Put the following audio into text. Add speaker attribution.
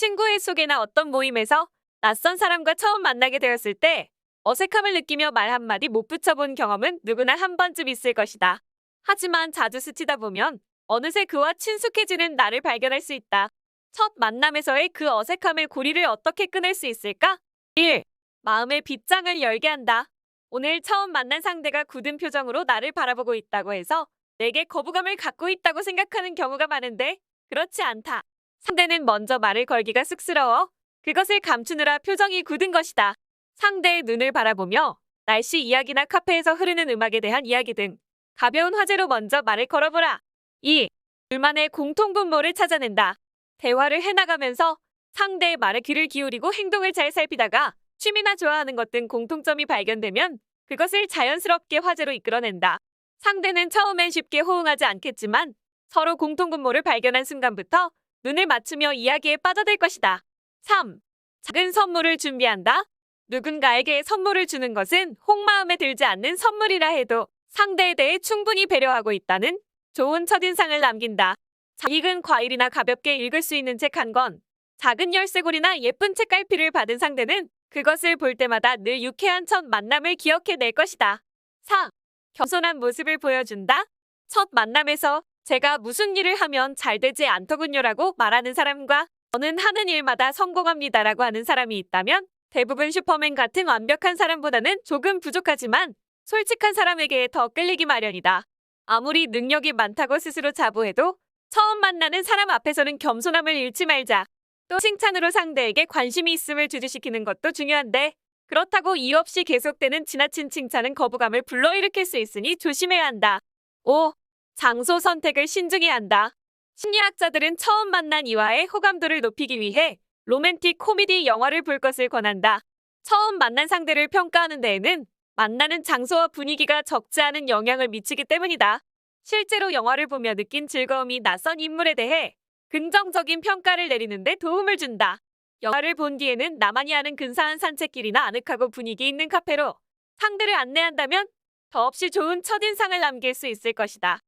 Speaker 1: 친구의 소개나 어떤 모임에서 낯선 사람과 처음 만나게 되었을 때 어색함을 느끼며 말 한마디 못 붙여본 경험은 누구나 한 번쯤 있을 것이다. 하지만 자주 스치다 보면 어느새 그와 친숙해지는 나를 발견할 수 있다. 첫 만남에서의 그 어색함의 고리를 어떻게 끊을 수 있을까? 1. 마음의 빗장을 열게 한다. 오늘 처음 만난 상대가 굳은 표정으로 나를 바라보고 있다고 해서 내게 거부감을 갖고 있다고 생각하는 경우가 많은데 그렇지 않다. 상대는 먼저 말을 걸기가 쑥스러워 그것을 감추느라 표정이 굳은 것이다. 상대의 눈을 바라보며 날씨 이야기나 카페에서 흐르는 음악에 대한 이야기 등 가벼운 화제로 먼저 말을 걸어보라. 2. 둘만의 공통분모를 찾아낸다. 대화를 해나가면서 상대의 말에 귀를 기울이고 행동을 잘 살피다가 취미나 좋아하는 것 등 공통점이 발견되면 그것을 자연스럽게 화제로 이끌어낸다. 상대는 처음엔 쉽게 호응하지 않겠지만 서로 공통분모를 발견한 순간부터 눈을 맞추며 이야기에 빠져들 것이다. 3. 작은 선물을 준비한다. 누군가에게 선물을 주는 것은 혹마음에 들지 않는 선물이라 해도 상대에 대해 충분히 배려하고 있다는 좋은 첫인상을 남긴다. 자, 익은 과일이나 가볍게 읽을 수 있는 책 한 권, 작은 열쇠고리나 예쁜 책갈피를 받은 상대는 그것을 볼 때마다 늘 유쾌한 첫 만남을 기억해 낼 것이다. 4. 겸손한 모습을 보여준다. 첫 만남에서 제가 무슨 일을 하면 잘 되지 않더군요라고 말하는 사람과 저는 하는 일마다 성공합니다라고 하는 사람이 있다면 대부분 슈퍼맨 같은 완벽한 사람보다는 조금 부족하지만 솔직한 사람에게 더 끌리기 마련이다. 아무리 능력이 많다고 스스로 자부해도 처음 만나는 사람 앞에서는 겸손함을 잃지 말자. 또 칭찬으로 상대에게 관심이 있음을 주주시키는 것도 중요한데 그렇다고 이유 없이 계속되는 지나친 칭찬은 거부감을 불러일으킬 수 있으니 조심해야 한다. 5. 장소 선택을 신중히 한다. 심리학자들은 처음 만난 이와의 호감도를 높이기 위해 로맨틱 코미디 영화를 볼 것을 권한다. 처음 만난 상대를 평가하는 데에는 만나는 장소와 분위기가 적지 않은 영향을 미치기 때문이다. 실제로 영화를 보며 느낀 즐거움이 낯선 인물에 대해 긍정적인 평가를 내리는데 도움을 준다. 영화를 본 뒤에는 나만이 아는 근사한 산책길이나 아늑하고 분위기 있는 카페로 상대를 안내한다면 더없이 좋은 첫인상을 남길 수 있을 것이다.